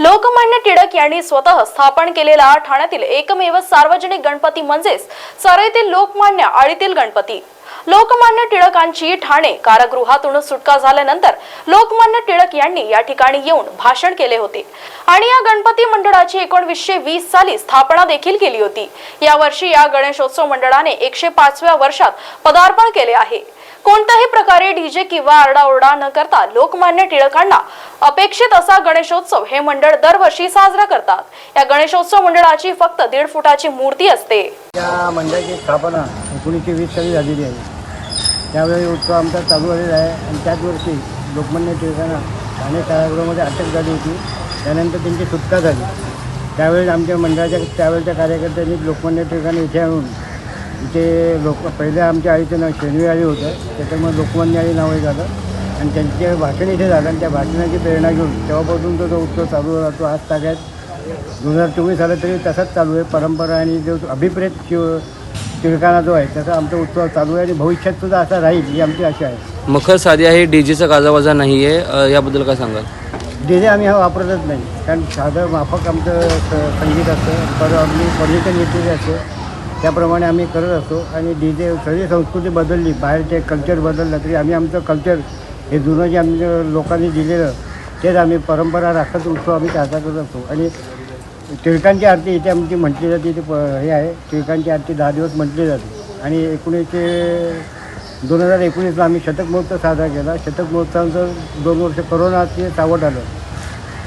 लोकमान्य टिळक यांनी स्वतः स्थापन केलेला ठाण्यातील एकमेव सार्वजनिक गणपती म्हणजेच सराईतील लोकमान्य आळीतील गणपती. लोकमान्य टिळकांची ठाणे कारागृहातून सुटका झाल्यानंतर लोकमान्य टिळक यांनी या ठिकाणी येऊन भाषण केले होते. आणि या गणपती मंडळाची एकोणवीसशे वीस साली स्थापना देखील केली होती. यावर्षी या गणेशोत्सव मंडळाने एकशे पाचव्या वर्षात पदार्पण केले आहे. कोणत्याही प्रकारे डीजे किंवा आरडाओरडा न करता लोकमान्य टिळकांना अपेक्षित असा गणेशोत्सव हे मंडळ दरवर्षी साजरा करतात. या गणेशोत्सव मंडळाची फक्त दीड फुटाची मूर्ती असते. या मंडळाची स्थापना एकोणीसशे वीस साली झालेली आहे. त्यावेळी उत्सव आमचा चालू झालेला आहे आणि त्याच वर्षी लोकमान्य टिळकांना ठाणे कारागृहामध्ये अटक झाली होती. त्यानंतर त्यांची सुटका झाली. त्यावेळेस आमच्या मंडळाच्या त्यावेळच्या कार्यकर्त्यांनी लोकमान्य टिळकांना इथे आणून इथे लोक पहिले आमच्या आईचं नाव शेणवी आळी होतं त्याच्यामुळे लोकमान्य आळी नाव हे झालं. आणि त्यांचे भाषण इथे झालं आणि त्या भाषणाची प्रेरणा घेऊन तेव्हापासून तो जो उत्सव चालू राहतो आज ताग्यात दोन हजार चोवीस आलं तरी तसाच चालू आहे. परंपरा आणि जो अभिप्रेत शिव टिळकाना जो आहे तसा आमचा उत्सव चालू आहे आणि भविष्यात सुद्धा असा राहील ही आमची आशा आहे. मखर साधी आहे डीजेचा गाजावाजा नाही आहे. याबद्दल काय सांगाल? डीजे आम्ही हा वापरतच नाही. कारण साधं माफक आमचं संगीत असतं. पर आपली परमिशन घेतलेली असते त्याप्रमाणे आम्ही करत असतो आणि डी जे सगळी संस्कृती बदलली बाहेरचे कल्चर बदललं तरी आम्ही आमचं कल्चर हे जुनं जे आमच्या लोकांनी दिलेलं तेच आम्ही परंपरा राखत उत्सव आम्ही साजरा करत असतो. आणि टिळकांची आरती इथे आमची म्हटली जाते इथे प हे आहे. टिळकांची आरती दहा दिवस म्हटली जाते. आणि एकोणीसशे दोन हजार एकोणीसला आम्ही शतक महोत्सव साजरा केला. शतक महोत्सवाचं दोन वर्ष करोनाचे सावट आलं.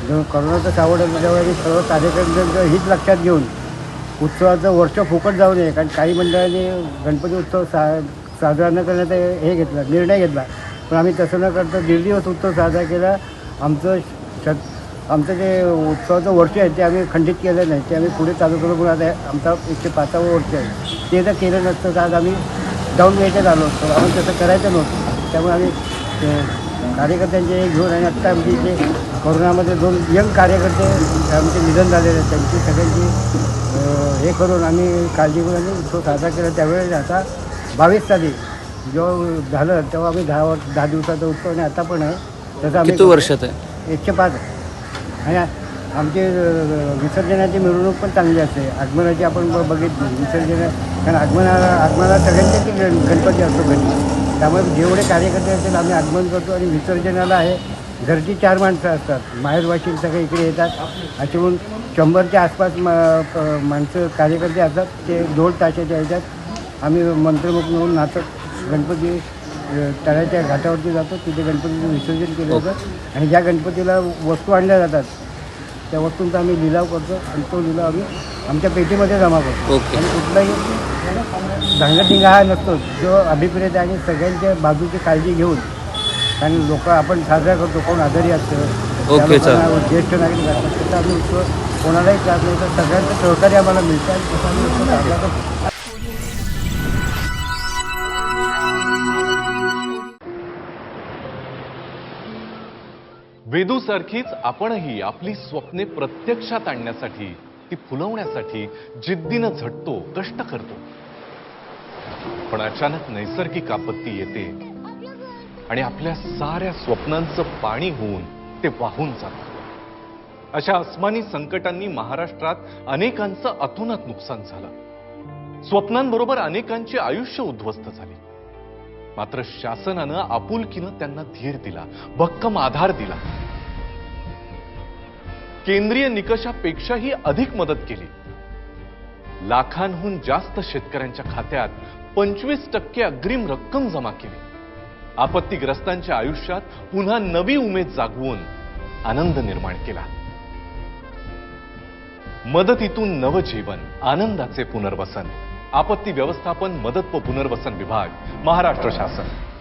जेव्हा करोनाचं सावट आलं तेव्हा आम्ही सर्व कार्यकर्त्यांचं हीच लक्षात घेऊन उत्सवाचं वर्ष फुकट जाऊ नये कारण काही मंडळांनी गणपती उत्सव सा साजरा न करण्याचा हे घेतला निर्णय घेतला. पण आम्ही तसं न करता दीड दिवस उत्सव साजरा केला. आमचं श आमचं जे उत्सवाचं वर्ष आहे ते आम्ही खंडित केलं नाही. ते आम्ही पुढे चालू करू आता आमचा एकशे पाचावं वर्ष आहे. ते जर केलं नसतं तर आज आम्ही जाऊन घ्यायच्यात आलो. असतो आम्ही तसं करायचं नव्हतं. त्यामुळे आम्ही ते कार्यकर्त्यांचे घेऊन आणि आत्ता आमची जे कोरोनामध्ये दोन यंग कार्यकर्ते आमचे निधन झालेले आहेत त्यांची सगळ्यांची हे करून आम्ही काळजी करून उत्सव साजरा केला. त्यावेळेस आता बावीस तारीख जेव्हा झालं तेव्हा आम्ही दहा वर्ष दहा दिवसाचा उत्सव आणि आता पण आहे. तसं आम्ही किती वर्षात आहे? एकशे पाच. आणि आमची विसर्जनाची मिरवणूक पण चांगली असते. आगमनाची आपण ब- बघितली. विसर्जन कारण आगमनाला आगमनाला सगळ्यांचे गण गणपती असतो घरी. त्यामुळे जेवढे कार्यकर्ते असतील आम्ही आगमन करतो आणि विसर्जनाला आहे. घरची चार माणसं असतात. माहेरवाशील सगळे इकडे येतात. असे म्हणून शंभरच्या आसपास म प- माणसं कार्यकर्ते असतात. ते ढोल ताशाच्या ह्याच्यात आम्ही मंत्रमुख म्हणून नाचत गणपती तळ्याच्या घाटावरती जातो. तिथे गणपतीचं विसर्जन केलं जातं. आणि ज्या गणपतीला वस्तू आणल्या जातात त्या वस्तूंचा आम्ही लिलाव करतो आणि तो लिलाव आम्ही आमच्या पेटीमध्ये जमा करतो. आणि कुठलाही धांगडधिंगा हा नसतो. जो अभिप्रेत आहे आणि सगळ्यांच्या बाजूची काळजी घेऊन कारण लोक आपण साजरा करतो कोण आजारी असतं ओके, लोकांना ज्येष्ठ नागरिक असतात तसं आम्ही उत्सव कोणालाही त्रास नाही. तर सगळ्यांचं सहकार्य आम्हाला मिळतं आणि तसं आम्ही उत्सव साजरा करतो. वेदूसारखीच आपणही आपली स्वप्ने प्रत्यक्षात आणण्यासाठी ती फुलवण्यासाठी जिद्दीनं झटतो कष्ट करतो. पण अचानक नैसर्गिक आपत्ती येते. आणि आपल्या साऱ्या स्वप्नांचं पाणी होऊन ते वाहून जातं. अशा अस्मानी संकटांनी महाराष्ट्रात अनेकांचं अतोनात नुकसान झालं. स्वप्नांबरोबर अनेकांची आयुष्य उद्ध्वस्त झाली. मात्र शासनानं आपुलकीनं त्यांना धीर दिला भक्कम आधार दिला. केंद्रीय निकषापेक्षाही अधिक मदत केली. लाखांहून जास्त शेतकऱ्यांच्या खात्यात पंचवीस टक्के अग्रिम रक्कम जमा केली. आपत्तीग्रस्तांच्या आयुष्यात पुन्हा नवी उमेद जागवून आनंद निर्माण केला. मदतीतून नवजीवन आनंदाचे पुनर्वसन. आपत्ती व्यवस्थापन मदत व पुनर्वसन विभाग महाराष्ट्र शासन.